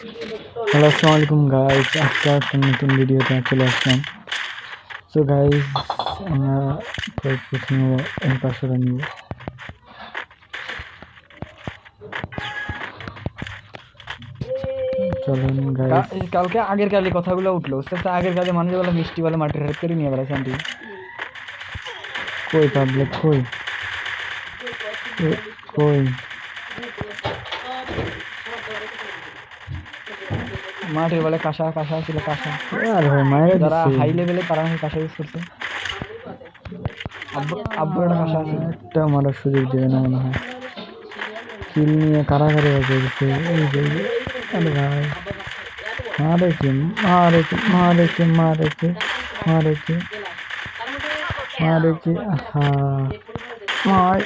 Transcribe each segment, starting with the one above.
Hello আসসালামু আলাইকুম guys আজকে একটা নতুন ভিডিওতে চলে আসলাম সো গাইস আমরা প্রথমে এই পাশটা নিব চলুন গাইস কালকে আগের কালে কথাগুলো উঠল। পারছ? আগের কালে মানুষ বলে মিষ্টি বলে মাটির হাত করে নিয়ে বেড়াচ্ছে আন্টি। কই পাবলিক কই? কই- মাঠের বলে কাঁসা কাঁসা ছিল কাঁসা। যারা হাই লেভেলে তারা কাঁসা ইউজ করছে। আব্বুর কাঁসা আছে। একটা মারার সুযোগ দেবে না মনে হয়। কিল নিয়ে কারাগারে হয়ে গেছে। এই যে আরে ভাই। মারেছে মারেছে মারেছে মারেছে মারেছে মারেছে আহা মার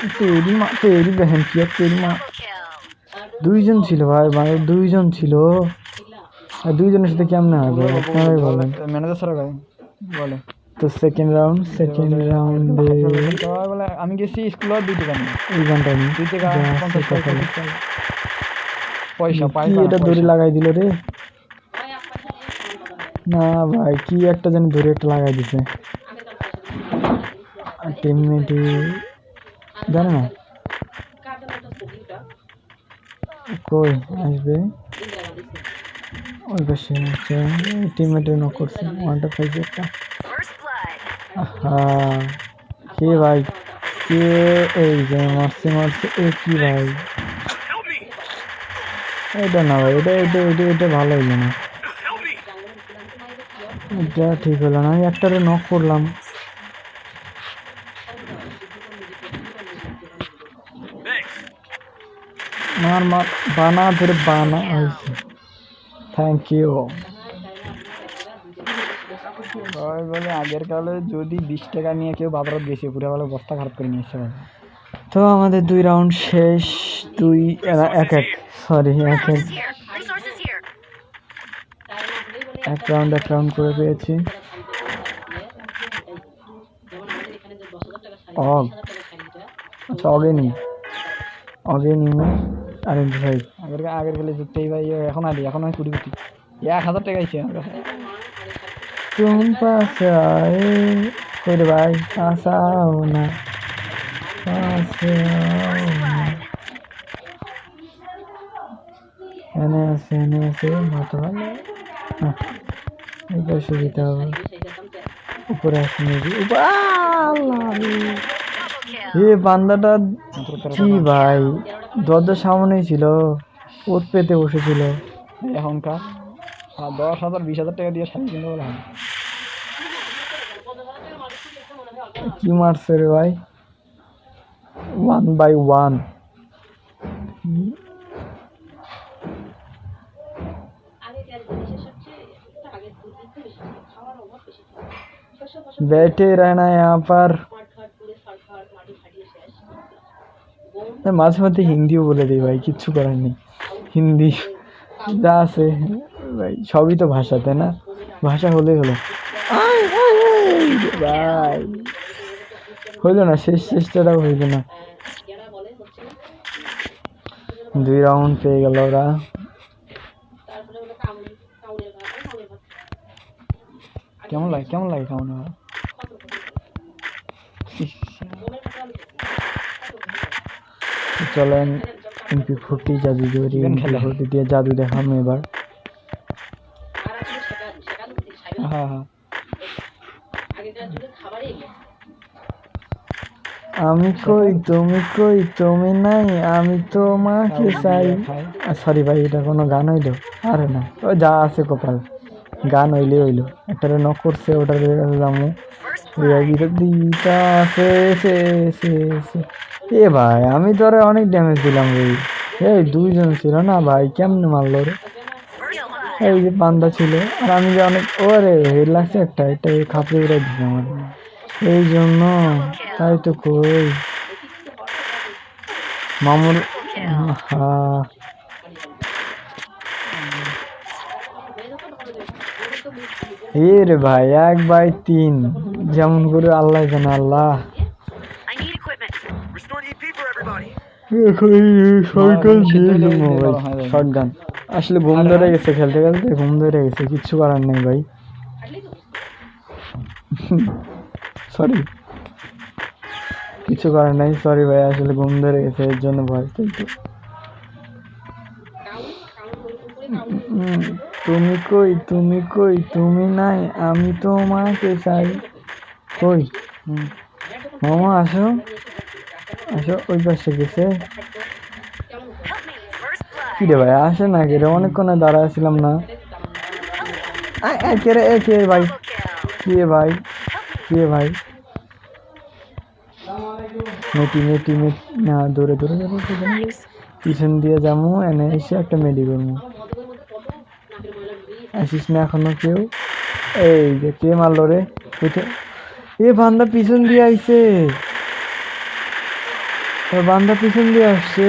মা তেরি বেহেন কি আর মা। দুইজন ছিল ভাই মানে দুইজন ছিল। আর দুইজনের সাথে কেমনে হবে? আপনারাই বলেন ম্যানেজার স্যার বলে। তো সেকেন্ড রাউন্ড সেকেন্ড রাউন্ডে বলে আমি গেছি স্কুলে দুই টাকা এই গানটা নিয়ে। দুই টাকা পঞ্চাশ। পয়সা পাই এটা দড়ি লাগাই দিল রে? না ভাই কি একটা জানি দড়ি একটা লাগাই দিছে। টিমমেটই জানে না। কই আসবে? ওই পাশে আচ্ছা টিমমেটে নক করছে। ওয়ানটা পাইছে একটা কে ভাই? কে এই যে মারছে মারছে, এ কি ভাই? এটা না ভাই, এটা এটা এটা এটা ভালো হইল না। এটা ঠিক হলো না, আমি একটারে নক করলাম। মার মার, বানা, ধরে বানা হয়েছে। থ্যাংক ইউ সবাই বলে আগের কালে যদি বিশ টাকা নিয়ে কেউ বাবরাত গেছে পুরো বলে বস্তা খারাপ করে নিয়েছে তো আমাদের দুই রাউন্ড শেষ দুই এক এক সরি এক এক। এক রাউন্ড এক রাউন্ড করে পেয়েছি। অগ। আচ্ছা অগে নি। অগে আরেন্টি ভাই। আগের আগের গেলে যুক্তেই ভাই এখন আলি এখন আমি কুড়ি কোটি। এক হাজার টাকা আইছে। আমার কাছে তুম পাশে কই ভাই আসাও না। পাশাও এনে আছে এনে আছে মাথা ভালো এবার সুবিধা হবে। উপরে আসুন আল্লাহ এ বান্দাটা কি ভাই? দরজার সামনেই ছিল ওত পেতে বসেছিল এখনকার আর দশ হাজার বিশ হাজার টাকা দিয়ে শাড়ি কিনতে বলে হয় কি মারছে রে ভাই ওয়ান বাই ওয়ান बैठे रहना यहाँ पर মাঝে মাঝে হিন্দিও বলে দিই ভাই, কিচ্ছু করার নেই। হিন্দি যা আছে, ভাই, সবই তো ভাষা, তাই না? ভাষা হলেই হলো। ভাই, হইল না, শেষ চেষ্টাটাও হইল না। দুই রাউন্ড পেয়ে গেল ওরা। কেমন লাগে কেমন লাগে, কেমন চলেন এমপি ফোর্টি জাদু জরি এমপি খেলা। ফোর্টি দিয়ে জাদু দেখাম এবার। হ্যাঁ হ্যাঁ। আমি কই তুমি কই তুমি নাই আমি তোমাকে চাই। সরি ভাই এটা কোনো গান হইল? আরে না ও যা আছে কপাল। গান হইলে হইল। একটা নক করছে ওটার জামু এ ভাই আমি তো আরে অনেক ড্যামেজ দিলাম রে। এই দুইজন ছিল না ভাই কেমনে মারলো রে? এই যে পান্দা ছিল আর আমি যে অনেক ওরে হেড লাগছে একটা এটা খাপড়ে উড়ে আমার। এই জন্য তাই তো কই। মামুর হা। এ রে ভাই এক বাই তিন। যেমন করে আল্লাহ জানে আল্লাহ। দেওয়া হয় ভাই। শর্টগান আসলে ঘুম ধরে গেছে খেলতে খেলতে ঘুম ধরে গেছে কিচ্ছু করার নেই ভাই। সরি কিছু করার নাই সরি ভাই আসলে ঘুম ধরে গেছে এর জন্য ভয় কিন্তু তুমি কই তুমি কই তুমি নাই আমি তোমাকে চাই। কই। মামা আসো। আসো ওই পাশে গেছে. কি রে ভাই আসে না কি রে? অনেকক্ষণ দাঁড়াছিলাম না। আয়, আয়, কে রে এ কে ভাই. কি ভাই? কি ভাই? মেটি মেটি মেটি না দৌড়ে দৌড়ে. পিছন দিয়ে যাব এনে এসে একটা মেডি করব আসিস না এখনও কেউ? এই যে কে মারলো রে? এ বান্দা পিছন দিয়ে আইছে। বান্দা পিছন দিয়ে আসছে।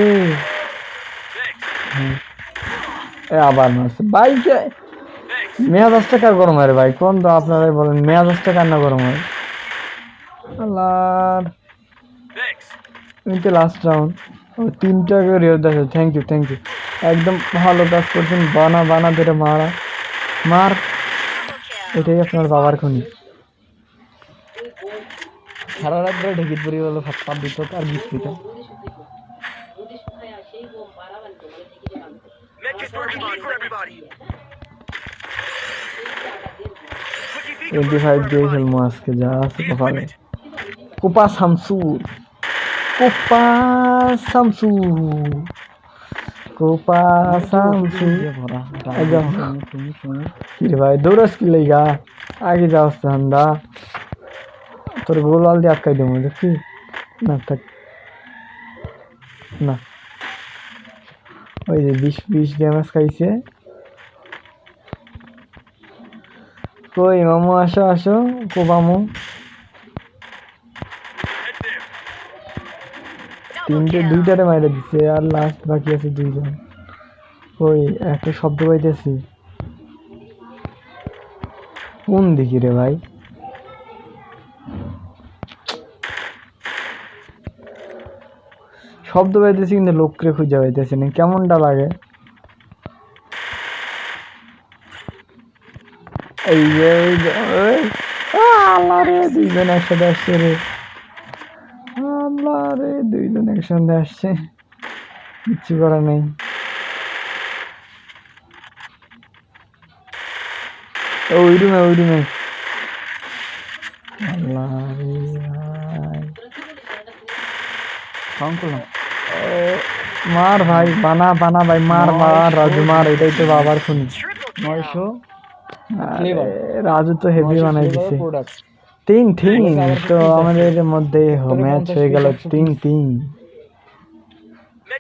হুম। আবার মারছে। বাইকে মেয়াদ আসতে কার গরম হয় ভাই? কোন তো আপনারাই বলেন, মেয়াদ আসতে কার না গরম হয়? আল্লাহ লাস্ট রাউন্ড ও, তিনটা করে থ্যাংক ইউ থ্যাংক ইউ একদম ভালো কাজ করছেন। বানা বানা ধরে মারা। মার. এটাই আপনার বাবার খনি। সারা রাত ধরে ঢেকিত পরি বলে ভাত পাত দিত আর দিত টোয়েন্টি ফাইভ দিয়ে খেলব আজকে যা আছে কপালে কোপা শামসুর। কোপা শামসুর। ভাই কি আগে যাওয়াস ঠান্ডা তোর গোলাল দিয়ে আটকাই দেবো, দেখছি। না, থাক। না। ওই যে বিশ বিশ ড্যামেজ খাইছে। কই, মামু, আসো আসো। কোবামু তিনটে. দুইটারে মাইরে দিচ্ছে আর লাস্ট বাকি আছে দুইজন। ওই একটা শব্দ পাইতেছি। কোন দিকে রে ভাই? শব্দ পাইতেছি কিন্তু লোকরে খুঁজে পাইতেছি না। কেমনটা লাগে? এই যে দুইজন একসাথে আসছে রে। আল্লাহ রে দুইজন একসঙ্গে আসছে। কিচ্ছু করার নেই। ওই রুমে ওই রুমে মার ভাই বানা বানা ভাই মার মার রাজু মার এটাই তো বাবার kill. নয়শো? রাজু তো হেভি বানাই দিছে। তিন তিন। তো আমাদের মধ্যে ম্যাচ হয়ে গেল তিন তিন।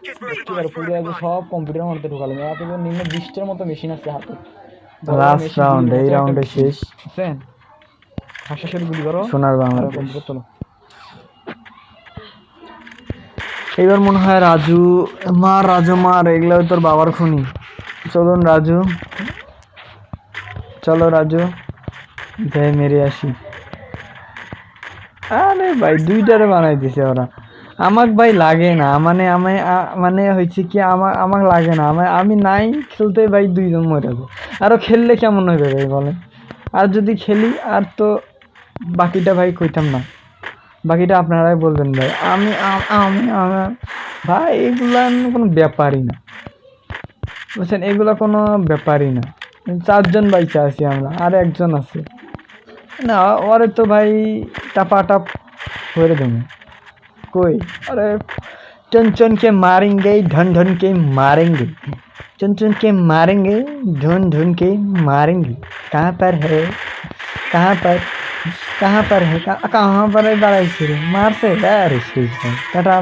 কি পুরো আগে সব কম্পিউটার মধ্যে ঢুকালাম এত নিম্ন বিশটার মতো মেশিন আছে হাতে। লাস্ট রাউন্ড এই রাউন্ডে শেষ। বুঝছেন হাসা গুলি করো। সোনার বাংলা আর কম্পিউটার তোলো এবার মনে হয় রাজু মার রাজু মার এগুলো তোর বাবার খুনি। চলুন রাজু। চলো রাজু। যাই মেরে আসি। আরে ভাই, দুইটারে বানাই দিছে ওরা। আমাক ভাই লাগে না মানে আমি মানে হয়েছে কি আমার আমাক লাগে না। আমি আমি নাই খেলতে ভাই দুইজন মরে যাব। আরও খেললে কেমন হবে ভাই বলেন? আর যদি খেলি, আর তো বাকিটা ভাই কইতাম না। বাকিটা আপনারাই বলবেন ভাই। আমি আমি আমার ভাই, এগুলা কোনো ব্যাপারই না। বুঝছেন? এগুলো কোনো ব্যাপারই না। চারজন বাইচা আছি আমরা, আর একজন আছে। না ওরে তো ভাই টাপা টাপ করে দেবো কই अरे चुन चुन के मारेंगे ढन ढन के मारेंगे चुन चुन के मारेंगे ढूंढ ढूंढ के मारेंगे कहाँ पर है कहाँ पर कहाँ पर है कहाँ कहाँ पर है बड़ा मार से अरे टाटा